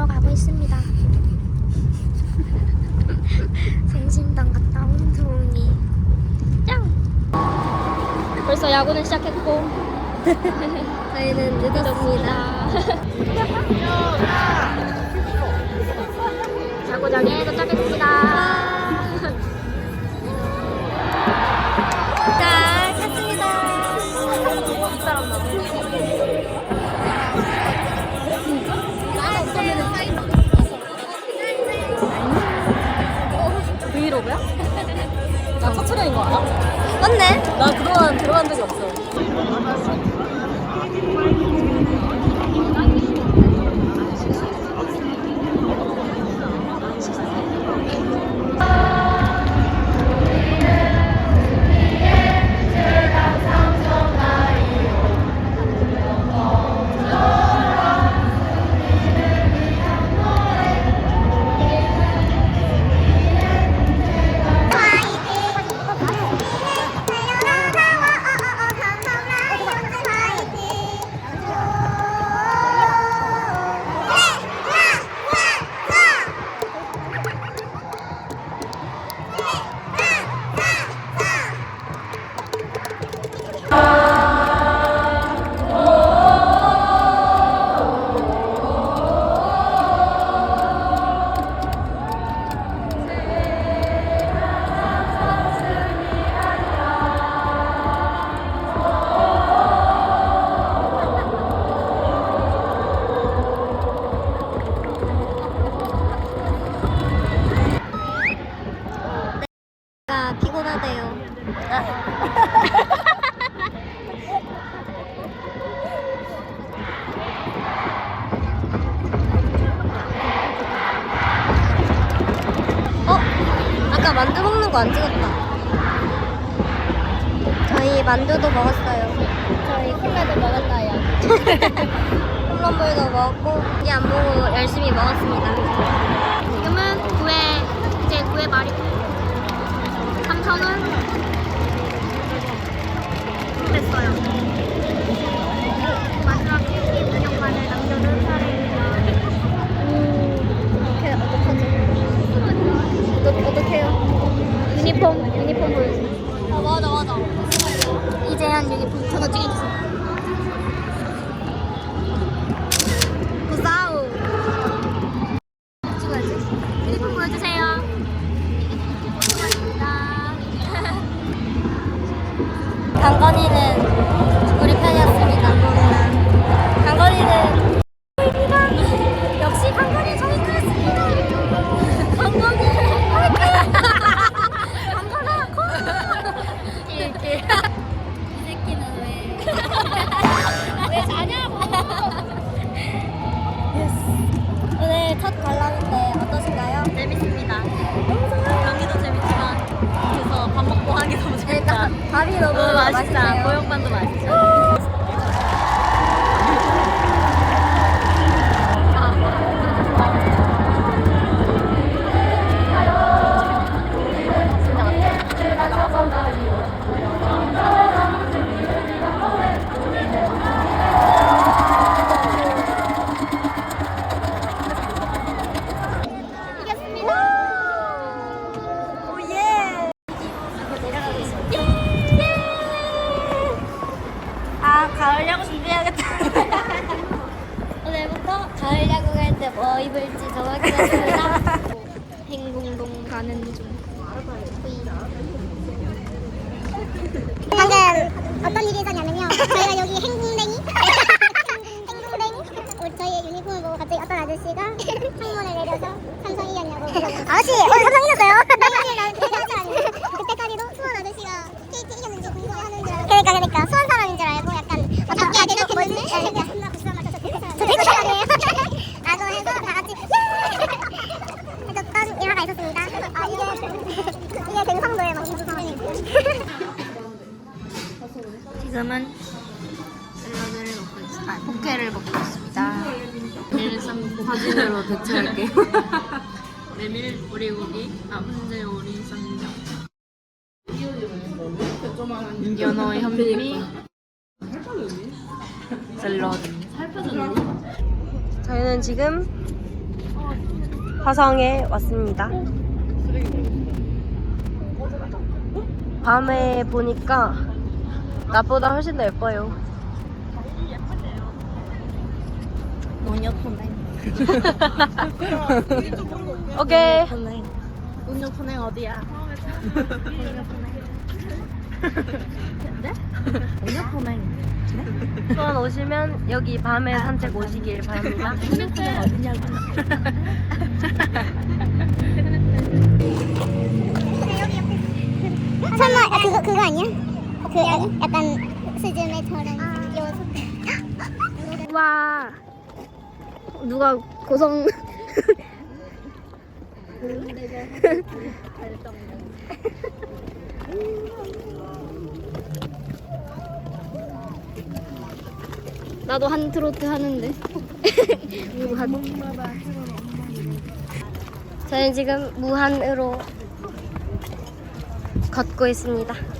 걸어가고 있습니다. 생심당 갔다 온 두웅이. 짱! 벌써 야구는 시작했고 저희는 늦었습니다. 야구장에 도착했습니다. 편인 거 알아? 맞네. 나 그동안 들어간 적이 없어. 아까 만두 먹는 거 안 찍었다. 저희 만두도 먹었어요. 저희 콜라도 먹었어요. 콜라볼도 먹었고, 이게 안 보고 열심히 먹었습니다. 지금은 9회, 이제 9회 말이고, 3천원 됐어요. 강건이는 밥이 너무 맛있다. 맛있네요. 보영반도 맛있어. 지금은 샐러드를 먹고 있습니다. 아, 포케를 먹고 있습니다. 일상 사진으로 대체할게요. 메밀 오리고기, 아 훈제 오리 쌈장. 연어 현미 샐러드. 저희는 지금 화성에 왔습니다. 밤에 보니까 나보다 훨씬 더 예뻐요. 논여포네. 오케이. 논여포네 어디야? 네? 논여포네. 수원 오시면 여기 밤에 산책 오시길 바랍니다. 설마 아, 그거 그거 아니야? 그 야- 약간 스즈메처럼 요소. 와 누가 고성 나도 한 트로트 하는데 무한 저는 지금 무한으로 걷고 있습니다.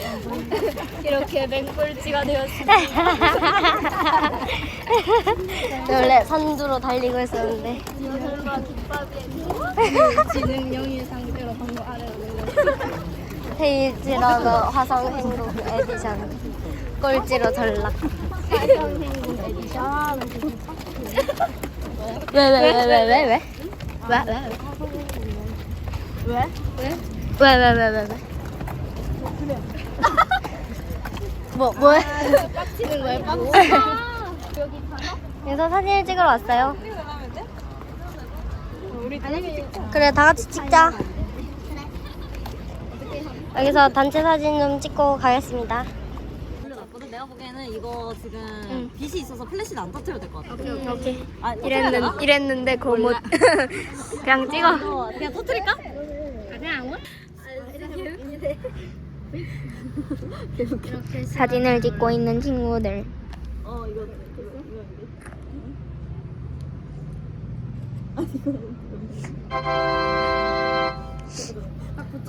이렇게 맹꼴찌가 되었습니다 원래 선두로 달리고 있었는데 지능 영의 상태로 방금 아래로 내려 헤이즈러그 화성 행동 에디션 꼴찌로 전락. 화성행군 에디션 왜왜왜왜왜 왜? 왜? 왜? 왜? 왜 왜 왜 왜 왜? 뭐 뭐 해? 빡치는 거야 빡치? 그래서 사진을 찍으러 왔어요. 그래 다 같이 찍자. 여기서 단체 사진 좀 찍고 가겠습니다. 내가 보기에는 이거 지금 빛이 있어서 플래시를 안 터트려도 될 것 같아. 음, 오케이. 아, 이랬는, 이랬는데 그못 그냥 찍어 어, 그냥 터트릴까? 사진을 찍고 있는 친구들. 어 이거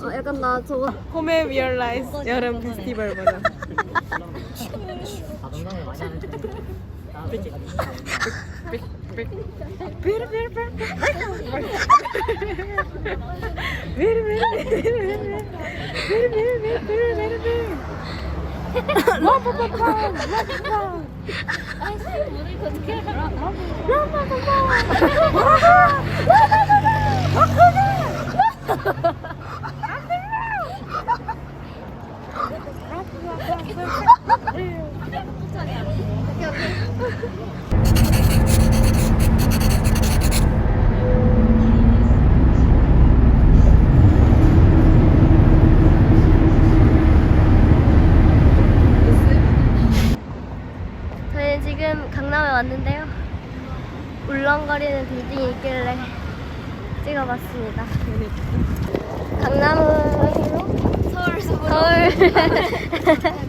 어, 약간 나 저거. 홈에 리얼라이즈 여름 페스티벌 버전. Verin verin verin verin. Verin verin verin verin verin verin. Bak bak bak bak bak bak. Ay sen burayı koyduk ya. Bak bak bak bak. Bak bak bak bak.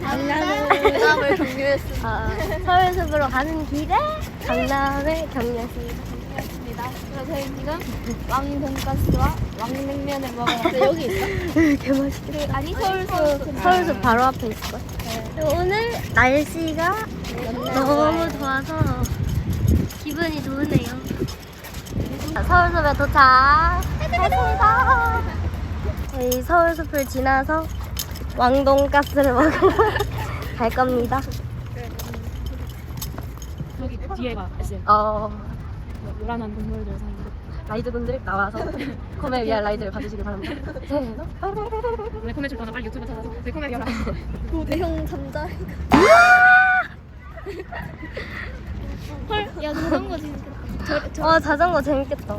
강남을 경유했습니다 아, 서울 숲으로 가는 길에 강남에 경유했습니다. 저희 지금 왕 돈가스와 왕냉면을 먹으러 왔어요 여기 있어? 개맛있겠다. 아니 서울 숲 서울 숲 바로 앞에 있을 걸. 오늘 날씨가 너무 좋아서 기분이 좋으네요. 서울 숲에 도착했습니다. 저희 서울 숲을 지나서 왕돈가스를 먹으러 갈 겁니다. 여기 뒤에가 SM 어, 요란한 동물들 사는 라이드분들 나와서 코메 위한 라이드를 봐주시기 바랍니다. 네, 코멘트 전화 빨리 유튜브 찾아서 네, 코멘트 열어 대형 잠자. 헐 야 자전거 진짜 어, 자전거 재밌겠다.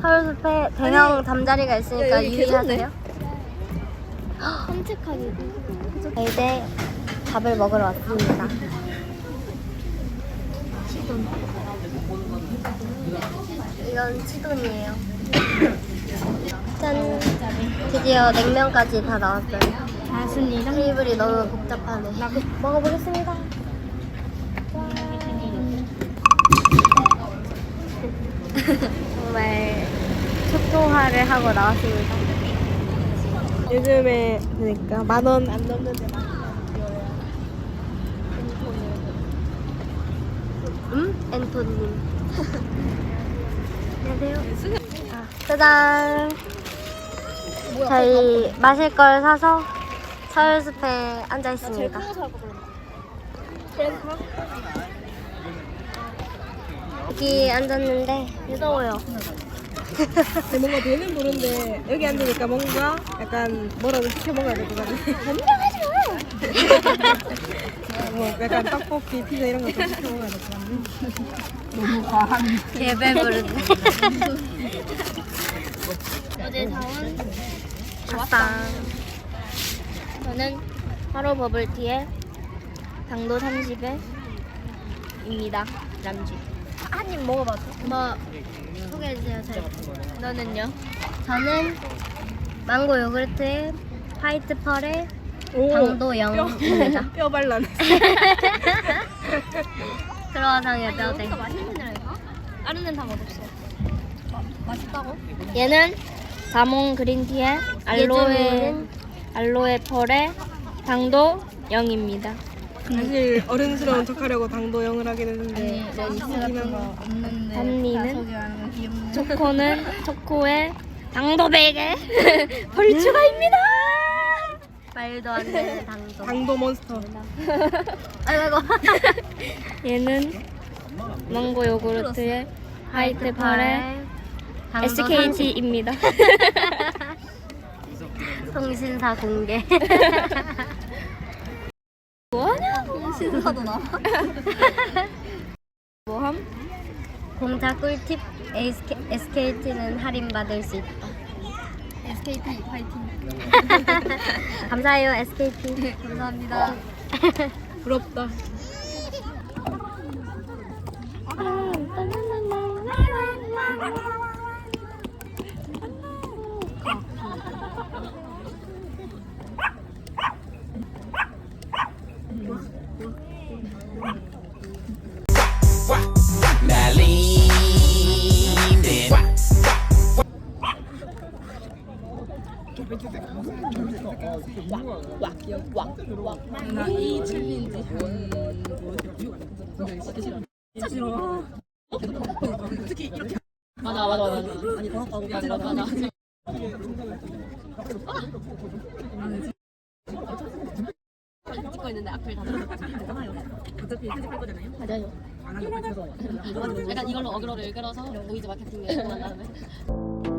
서울숲에 대형 잠자리가 있으니까 야, 여기 유의하세요. 산책하기 이제 밥을 먹으러 왔습니다. 이건 치돈이에요. 짠! 드디어 냉면까지 다 나왔어요. 맞습니다. 테이블이 너무 복잡하네. 먹어보겠습니다. 정말 초토화를 하고 나왔습니다. 요즘에 그러니까 만 원 안 넘는 데가 음? 앤토님. 안녕하세요. 아, 짜잔. 저희 마실 걸 사서 서울숲에 앉아 있습니다. 여기 앉았는데 무서워요. 근데 뭔가 되는 부른데 여기 앉으니까 뭔가 약간 뭐라도 시켜 먹어야 될 것 같네. 뭐 약간 떡볶이, 피자 이런 것도 시켜 먹어야 될 것 같네. 개배 부른데. 어제 사온 아싸. 저는 하루 버블티에 당도 30에 입니다. 람쥐. 한입 먹어봐도. 뭐 소개해주세요. 잘. 너는요? 저는 망고 요구르트에 화이트 펄에 당도 0입니다. 뼈 발라내. 크로와상에 뼈대. 맛있는데라니까? 다른 데는 다 맛없어. 맛있다고? 얘는 자몽 그린티에 알로에 알로에 펄에 당도 0입니다. 사실 어른스러운 척하려고 당도 영을 하긴 했는데 없는데 단니는 초코는 초코에 당도 100에 펄 추가입니다. 말도 안 되는 당도. 당도 몬스터. 아이고. 얘는 망고 요구르트에 화이트 펄에 SKT입니다. 통신사 공개. 신사도 나. 모험? 공짜 꿀팁 SK, SKT는 할인받을 수 있다. SKT 파이팅. 감사해요 SKT. 감사합니다. 부럽다. 찍고 있는데 악플 다 들어가잖아요. 어차피 편집할 거잖아요. 맞아요. 약간 이걸로 어그로를 끌어서 보이즈 마케팅에 성공한 다음에